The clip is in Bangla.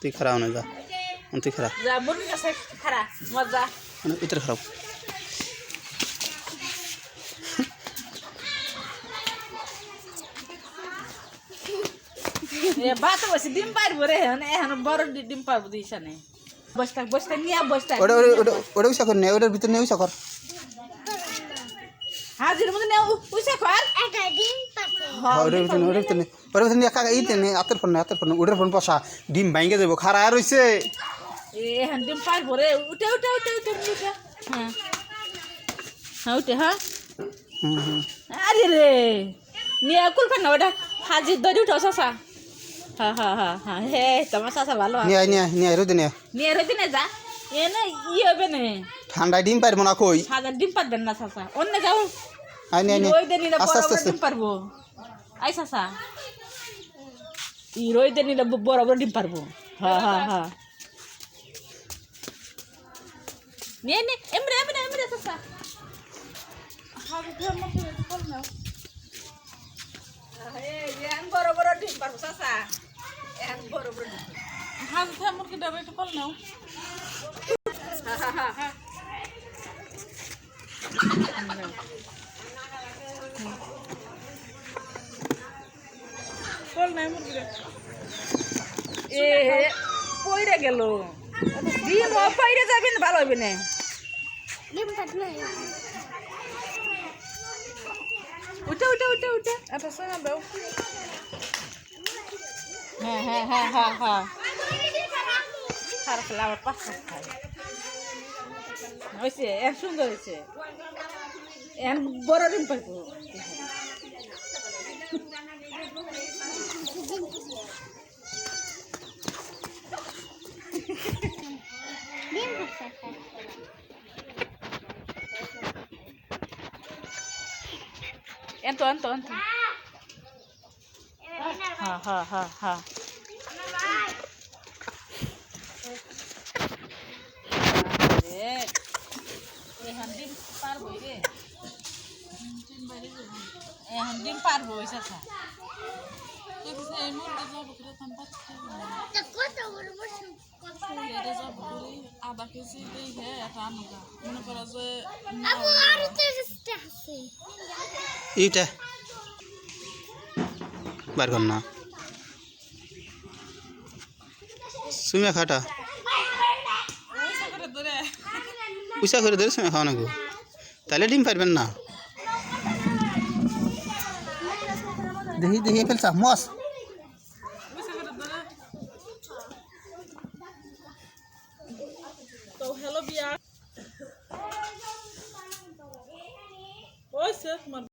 তুই খারাপ না যা। তুই খারাপ ইতর খারাপ ভাত বসে ডিম পারব রে এখন এখন বড় ডিম পারব দিশা নেই নিয়ে ওটা ওটা উষা কর নে ওটার ভিতরে নে উষা কর। হাজির মধ্যে নে উসে কর. হ্যাঁ, ওটার ভিতরে নে, ওটার ভিতরে নে ওটার ভিতরে নিয়ে কাকা ইতে নে আতের ফোন নে আতের ফোন ওটার ফোন ডিম ভাঙ্গে যাব খারা আর হইছে। এ এখন ডিম পারব রে। উঠে উঠে উঠে উঠে উঠে হ্যাঁ। হ্যাঁ উঠে হ্যাঁ। আরে রে। নিয়ে কুলফান ওটা। হাজির দড়ি উঠো শশা হ্যাঁ হ্যাঁ হ্যাঁ হ্যাঁ হে তোমার শশা ভালো নিয়ে আয়, নিয়ে আয়, নিয়ে আয়, রোদে নিয়ে নিয়ে রেদি যা এ না হবে না ঠান্ডায় ডিম পারব না কই হাজার ডিম পারবেন না শশা অন্য যাও আয় নিয়ে নিয়ে আস্তে ডিম পারব আই শশা ই রই দিলে বড় বড় ডিম পারব হ্যাঁ হ্যাঁ হ্যাঁ নিয়ে নে এমরে এমরে এমরে বড় বড় ডিম পারব শশা এখন বড় বড় ডিম হাঁস ধা একটু পাল নাও। পাল নাই মুরগি এ পইরে গেল। ডিম ও পইরে যাবে না ভালো হবে না। Di empat উঠে উঠে উঠে উঠে। এটা সঙ্গে দাও। হ্যাঁ হ্যাঁ হ্যাঁ হ্যাঁ হ্যাঁ। খারাপ আবার পাঁচটা খাই। হয়েছে এর সুন্দর হয়েছে। এর বড় ডিম পাইবো. এত এত এত হ্যাঁ হ্যাঁ হ্যাঁ হ্যাঁ এখন ডিম পারব রে এখন ডিম পারব ওই চাষা আধা কেজি দেই হে এটা আনুগা মনে করা যে এইটা। বার কর না। সুমিয়া খাটা পয়সা করে ধরে সুমিয়া খাওয়া না গো। তাহলে ডিম পারবেন না। দেখি দেখি ফেলছা মস পয়সা করে ধরে তো হ্যালো বিয়া ওই সে তোমার